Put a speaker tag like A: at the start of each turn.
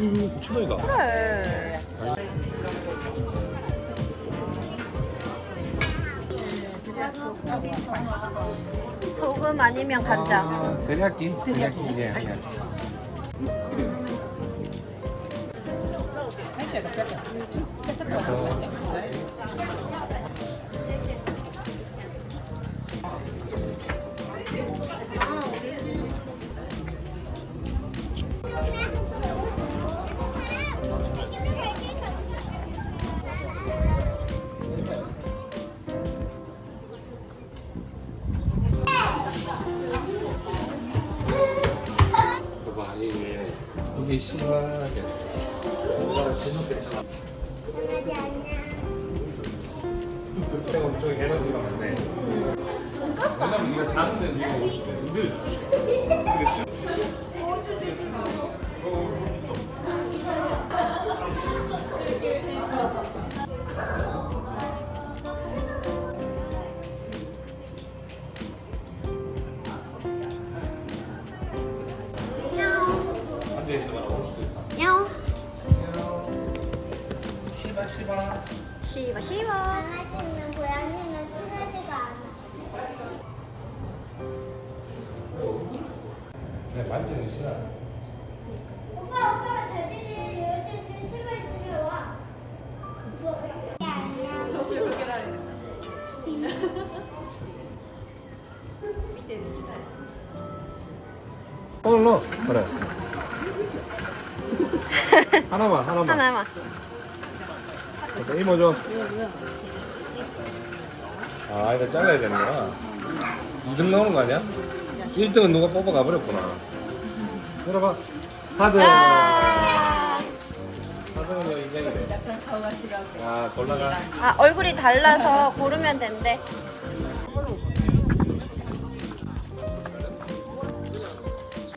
A: 음, 5천 원이다.
B: 그래. 소금 아니면 간장.
A: 아, 데리야끼. 데리야 이게 심하게. 뭔가 제일 괜찮아. 저기 에너지가 많네. 왜냐면 네가 자는데 이거 늘지. 그렇죠. 시바 시바.
B: 씹어 씹어.
C: 강아지는 고양이는 친하지가 않아.
A: 네 만지는 싫어.
C: 오빠 오빠가 대리를 요즘 유튜브 있으면 와.
A: 오늘 넣어. 그래. 하나만 하나만.
B: 하나만.
A: 이모 줘. 아 이거 잘라야 되는구나. 2등 나오는 거 아니야? 1등은 누가 뽑아가 버렸구나. 들어봐. 4등.
B: 아,
A: 4등은 왜 인정이래? 아 골라가.
B: 아 얼굴이 달라서 고르면 된대.